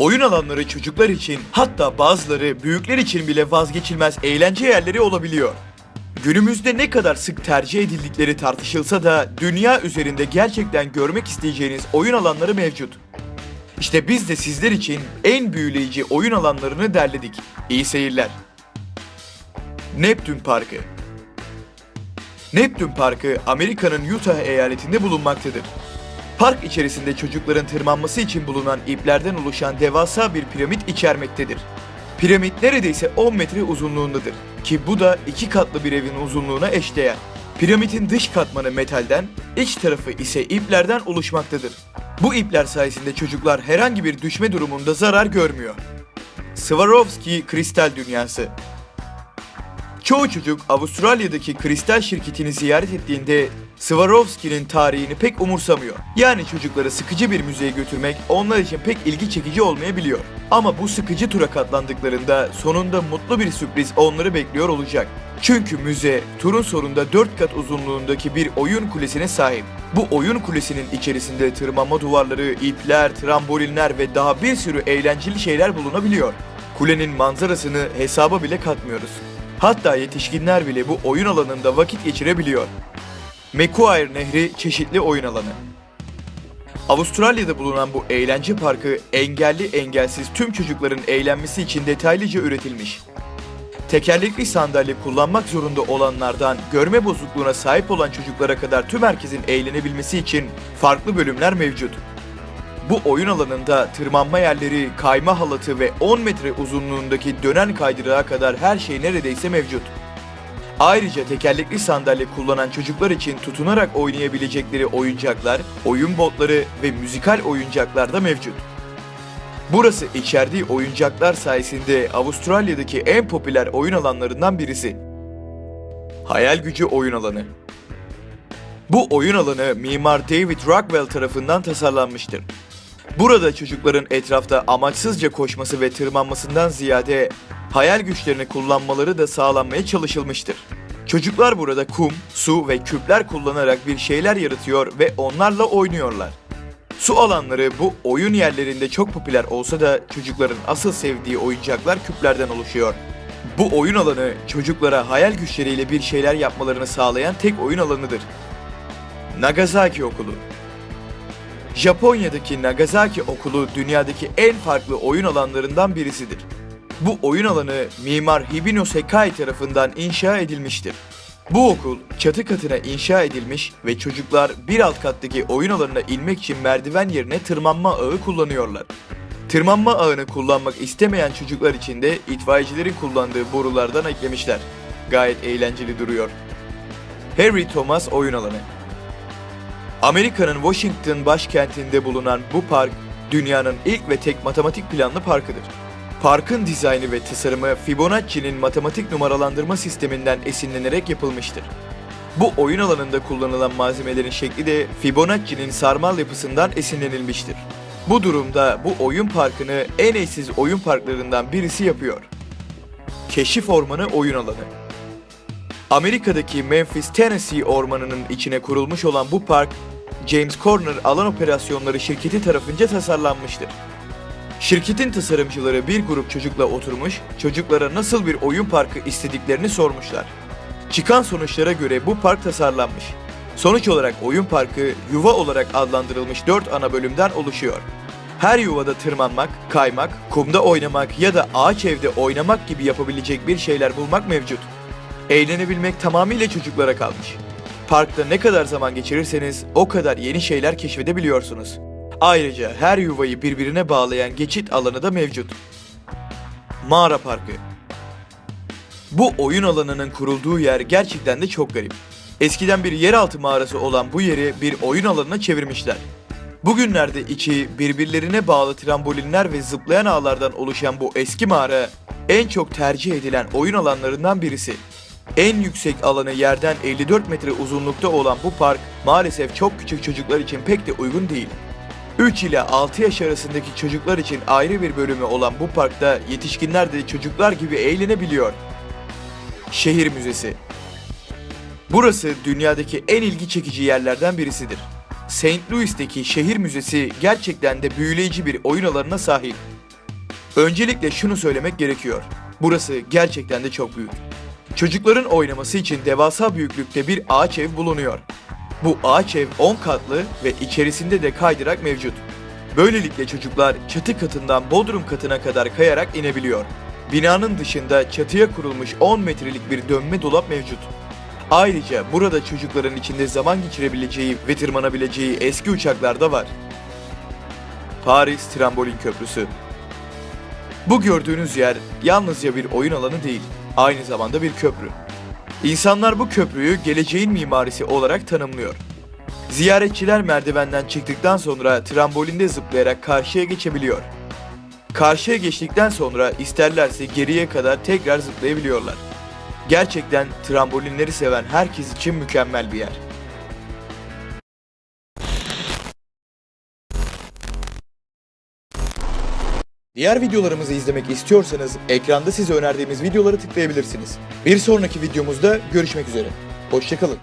Oyun alanları çocuklar için hatta bazıları büyükler için bile vazgeçilmez eğlence yerleri olabiliyor. Günümüzde ne kadar sık tercih edildikleri tartışılsa da dünya üzerinde gerçekten görmek isteyeceğiniz oyun alanları mevcut. İşte biz de sizler için en büyüleyici oyun alanlarını derledik. İyi seyirler. Neptün Parkı Neptün Parkı Amerika'nın Utah eyaletinde bulunmaktadır. Park içerisinde çocukların tırmanması için bulunan iplerden oluşan devasa bir piramit içermektedir. Piramit neredeyse 10 metre uzunluğundadır ki bu da iki katlı bir evin uzunluğuna eşdeğer. Piramidin dış katmanı metalden, iç tarafı ise iplerden oluşmaktadır. Bu ipler sayesinde çocuklar herhangi bir düşme durumunda zarar görmüyor. Swarovski Kristal Dünyası Çoğu çocuk Avustralya'daki kristal şirketini ziyaret ettiğinde Swarovski'nin tarihini pek umursamıyor. Yani çocukları sıkıcı bir müzeye götürmek onlar için pek ilgi çekici olmayabiliyor. Ama bu sıkıcı tura katlandıklarında sonunda mutlu bir sürpriz onları bekliyor olacak. Çünkü müze turun sonunda 4 kat uzunluğundaki bir oyun kulesine sahip. Bu oyun kulesinin içerisinde tırmanma duvarları, ipler, trambolinler ve daha bir sürü eğlenceli şeyler bulunabiliyor. Kulenin manzarasını hesaba bile katmıyoruz. Hatta yetişkinler bile bu oyun alanında vakit geçirebiliyor. Macquarie Nehri çeşitli oyun alanı. Avustralya'da bulunan bu eğlence parkı engelli engelsiz tüm çocukların eğlenmesi için detaylıca üretilmiş. Tekerlekli sandalye kullanmak zorunda olanlardan görme bozukluğuna sahip olan çocuklara kadar tüm herkesin eğlenebilmesi için farklı bölümler mevcut. Bu oyun alanında tırmanma yerleri, kayma halatı ve 10 metre uzunluğundaki dönen kaydırağa kadar her şey neredeyse mevcut. Ayrıca tekerlekli sandalye kullanan çocuklar için tutunarak oynayabilecekleri oyuncaklar, oyun botları ve müzikal oyuncaklar da mevcut. Burası içerdiği oyuncaklar sayesinde Avustralya'daki en popüler oyun alanlarından birisi. Hayal gücü oyun alanı. Bu oyun alanı mimar David Rockwell tarafından tasarlanmıştır. Burada çocukların etrafta amaçsızca koşması ve tırmanmasından ziyade hayal güçlerini kullanmaları da sağlanmaya çalışılmıştır. Çocuklar burada kum, su ve küpler kullanarak bir şeyler yaratıyor ve onlarla oynuyorlar. Su alanları bu oyun yerlerinde çok popüler olsa da çocukların asıl sevdiği oyuncaklar küplerden oluşuyor. Bu oyun alanı çocuklara hayal güçleriyle bir şeyler yapmalarını sağlayan tek oyun alanıdır. Nagasaki Okulu Japonya'daki Nagasaki Okulu dünyadaki en farklı oyun alanlarından birisidir. Bu oyun alanı mimar Hibino Sekai tarafından inşa edilmiştir. Bu okul çatı katına inşa edilmiş ve çocuklar bir alt kattaki oyun alanına inmek için merdiven yerine tırmanma ağı kullanıyorlar. Tırmanma ağını kullanmak istemeyen çocuklar için de itfaiyecilerin kullandığı borulardan eklemişler. Gayet eğlenceli duruyor. Harry Thomas Oyun Alanı Amerika'nın Washington başkentinde bulunan bu park, dünyanın ilk ve tek matematik planlı parkıdır. Parkın dizaynı ve tasarımı Fibonacci'nin matematik numaralandırma sisteminden esinlenerek yapılmıştır. Bu oyun alanında kullanılan malzemelerin şekli de Fibonacci'nin sarmal yapısından esinlenilmiştir. Bu durumda bu oyun parkını en eşsiz oyun parklarından birisi yapıyor. Keşif Ormanı Oyun Alanı Amerika'daki Memphis, Tennessee ormanının içine kurulmuş olan bu park, James Corner Alan Operasyonları şirketi tarafınca tasarlanmıştır. Şirketin tasarımcıları bir grup çocukla oturmuş, çocuklara nasıl bir oyun parkı istediklerini sormuşlar. Çıkan sonuçlara göre bu park tasarlanmış. Sonuç olarak oyun parkı yuva olarak adlandırılmış 4 ana bölümden oluşuyor. Her yuvada tırmanmak, kaymak, kumda oynamak ya da ağaç evde oynamak gibi yapabilecek bir şeyler bulmak mevcut. Eğlenebilmek tamamıyla çocuklara kalmış. Parkta ne kadar zaman geçirirseniz o kadar yeni şeyler keşfedebiliyorsunuz. Ayrıca her yuvayı birbirine bağlayan geçit alanı da mevcut. Mağara Parkı Bu oyun alanının kurulduğu yer gerçekten de çok garip. Eskiden bir yeraltı mağarası olan bu yeri bir oyun alanına çevirmişler. Bugünlerde içi birbirlerine bağlı trambolinler ve zıplayan ağlardan oluşan bu eski mağara en çok tercih edilen oyun alanlarından birisi. En yüksek alanı yerden 54 metre uzunlukta olan bu park maalesef çok küçük çocuklar için pek de uygun değil. 3 ile 6 yaş arasındaki çocuklar için ayrı bir bölümü olan bu parkta yetişkinler de çocuklar gibi eğlenebiliyor. Şehir Müzesi Burası dünyadaki en ilgi çekici yerlerden birisidir. St. Louis'teki şehir müzesi gerçekten de büyüleyici bir oyun alanına sahip. Öncelikle şunu söylemek gerekiyor. Burası gerçekten de çok büyük. Çocukların oynaması için devasa büyüklükte bir ağaç ev bulunuyor. Bu ağaç ev 10 katlı ve içerisinde de kaydırak mevcut. Böylelikle çocuklar çatı katından bodrum katına kadar kayarak inebiliyor. Binanın dışında çatıya kurulmuş 10 metrelik bir dönme dolap mevcut. Ayrıca burada çocukların içinde zaman geçirebileceği ve tırmanabileceği eski uçaklar da var. Paris Trambolin Köprüsü Bu gördüğünüz yer yalnızca bir oyun alanı değil, aynı zamanda bir köprü. İnsanlar bu köprüyü geleceğin mimarisi olarak tanımlıyor. Ziyaretçiler merdivenden çıktıktan sonra trambolinde zıplayarak karşıya geçebiliyor. Karşıya geçtikten sonra isterlerse geriye kadar tekrar zıplayabiliyorlar. Gerçekten trambolinleri seven herkes için mükemmel bir yer. Diğer videolarımızı izlemek istiyorsanız ekranda size önerdiğimiz videoları tıklayabilirsiniz. Bir sonraki videomuzda görüşmek üzere. Hoşçakalın.